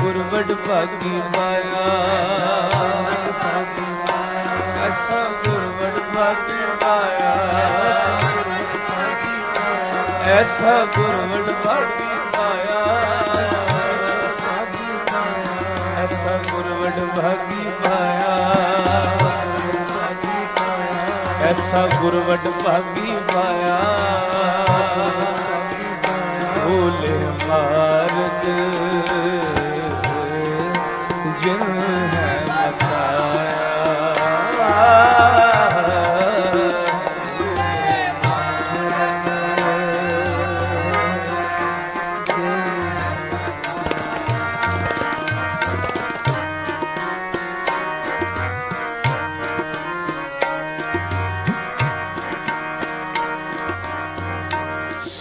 ਗੁਰਵਡ ਭਾਗੀ ਪਾਇਆ ਭਾਗੀ ਪਾਇਆ ਐਸਾ ਗੁਰਵਡ ਭਾਗੀ ਪਾਇਆ ਐਸਾ ਗੁਰਵਡ ਭਾਗੀ ਪਾਇਆ ਐਸਾ ਗੁਰਵਡ ਭਾਗੀ ਪਾਇਆ ਐਸਾ ਗੁਰਵਡ ਭਾਗੀ ਪਾਇਆ ਭੋਲੇ ਮਾਰਗ ਜਿਨ ਹੈ ਬਤਾਇਆ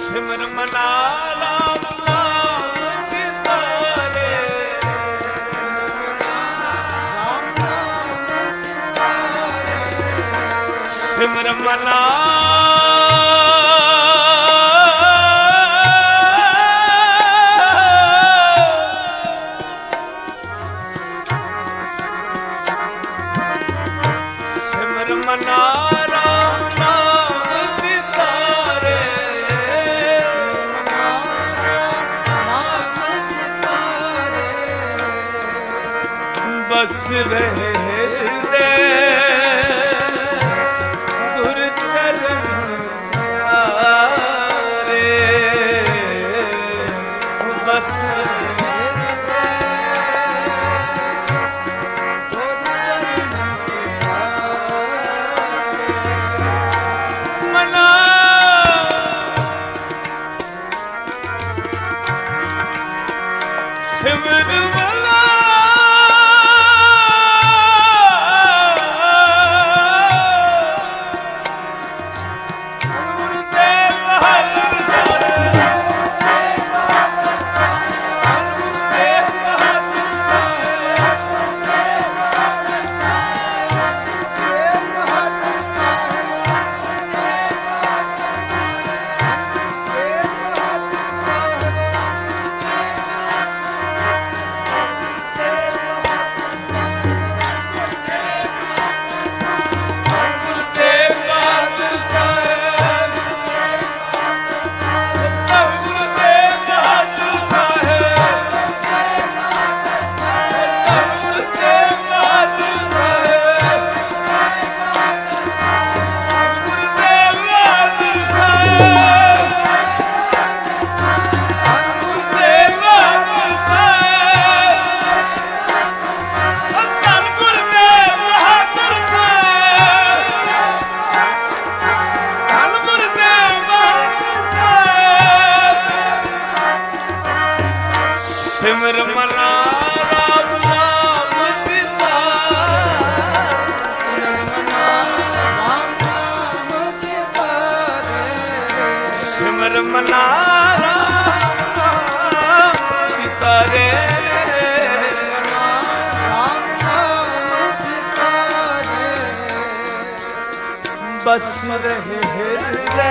ਸਿਮਰ ਮਨਾ ਮਨਾ। ਸਿਮਰ ਮਨਾ ਰਾਮ ਨਾਮ to move away. ਬਸ ਰਹੇ ਹਿਰਦੇ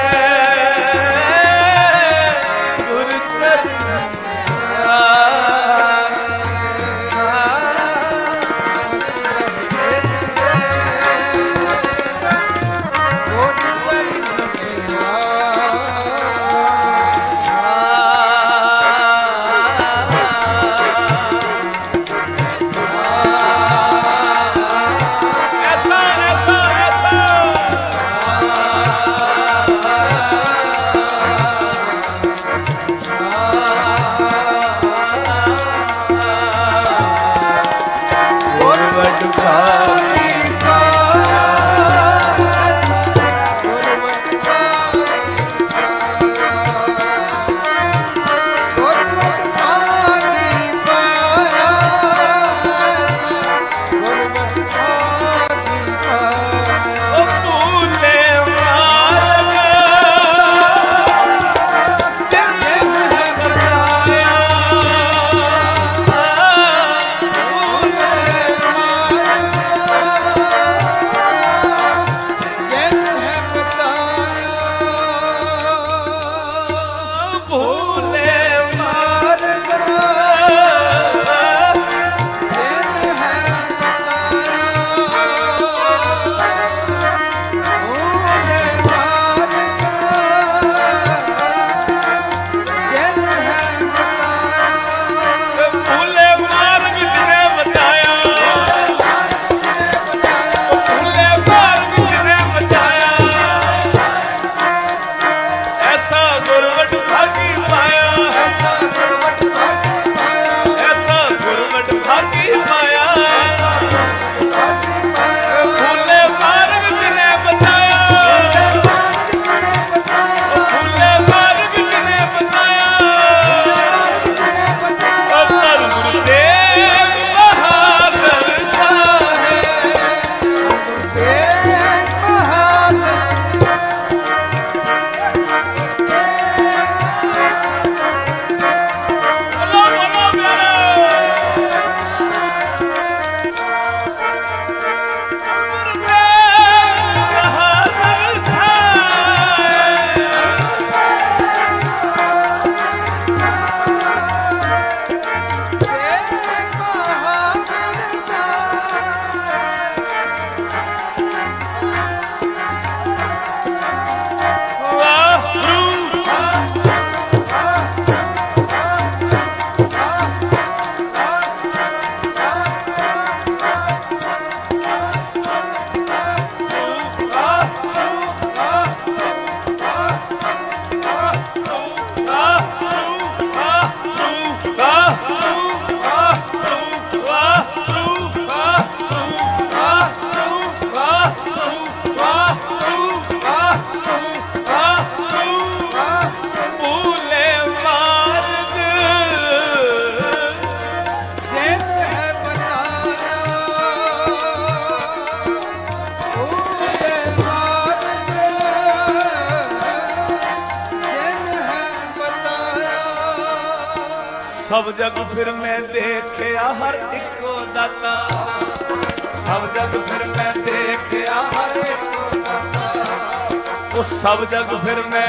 ਸਭ ਜਗ ਫਿਰ ਮੈਂ ਦੇਖਿਆ ਹਰ ਇੱਕੋ ਦਾਤਾ। ਸਭ ਜਗ ਫਿਰ ਮੈਂ ਦੇਖਿਆ ਹਰ ਇੱਕੋ ਦਾਤਾ। ਉਹ ਸਭ ਜਗ ਫਿਰ ਮੈਂ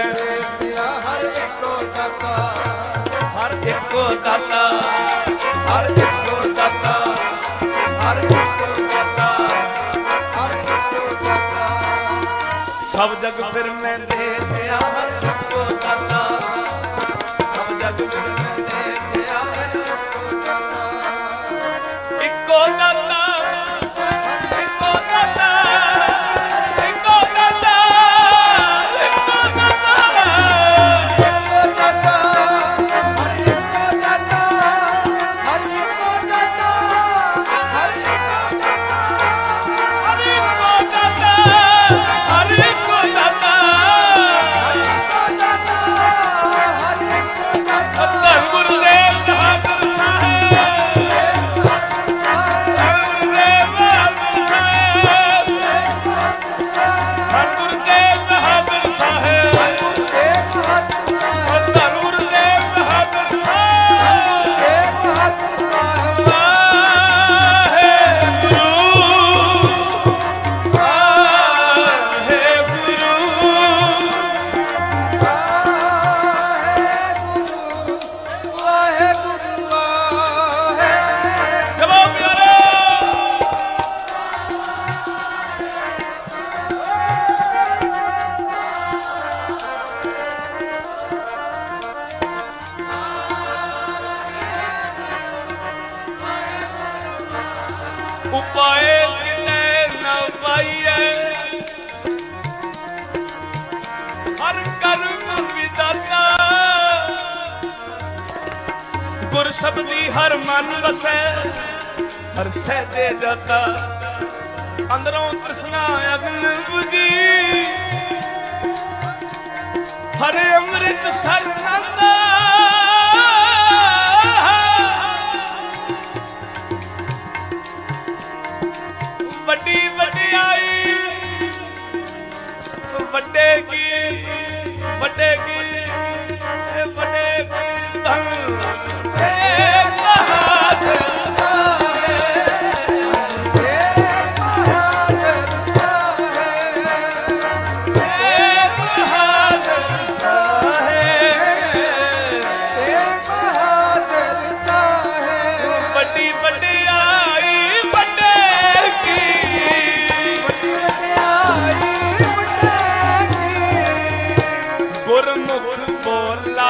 ਗੁਰ ਦੀ ਹਰ ਮਨ ਵਸੈ, ਹਰ ਸਹਜੇ ਜਾਤਾ। ਅੰਦਰੋਂ ਤ੍ਰਿਸ਼ਨਾ ਅਗਨ 부ਜੀ ਹਰ ਅੰਮ੍ਰਿਤ ਸਰ ਖਾਂਦਾ। ਵੱਡੀ ਵਡਿਆਈ ਵੱਡੇ ਕੀ ਵੱਡੇ ਕੀ ਗੁਰਮੁਖ ਬੋਲਾ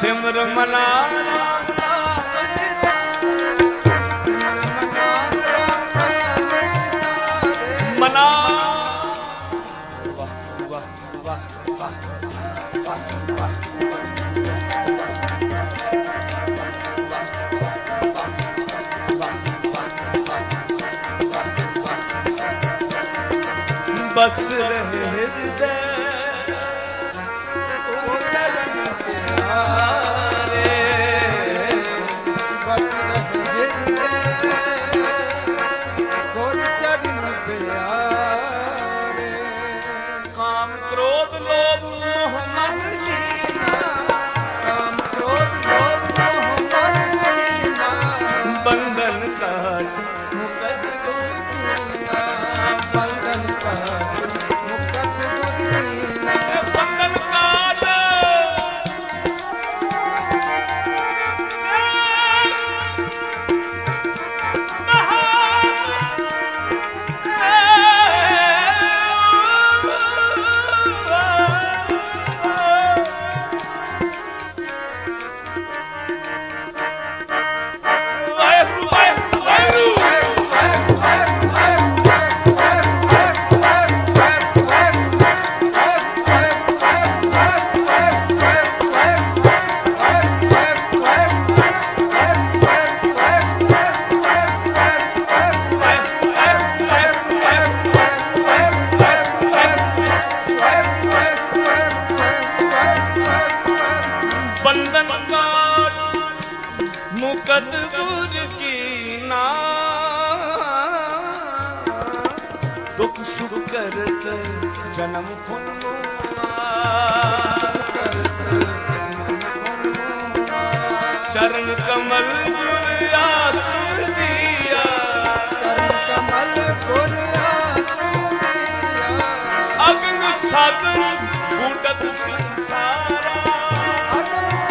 ਸਿਮਰ ਮਨਾ ਬਸ ਰਹੇ ਹਿਰਦੇ। ਚਰਨ ਕਮਲ ਗੁਰ ਆਸ ਦੀਆ। ਕਮਲ ਗੁਰ ਅਗਨ ਸਾਗਰ ਬੂਟਤ ਸੰਸਾਰਾ।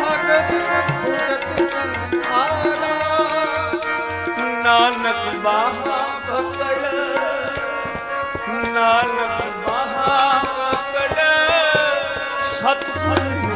ਭਗਤ ਭਗਤ ਸੰਸਾਰਾ ਨਾਨਕ ਬਾਬਾ ਪਕੜ ਨਾਨਕ ਬਾਹਾ ਪਕੜ ਸਤਿਗੁਰ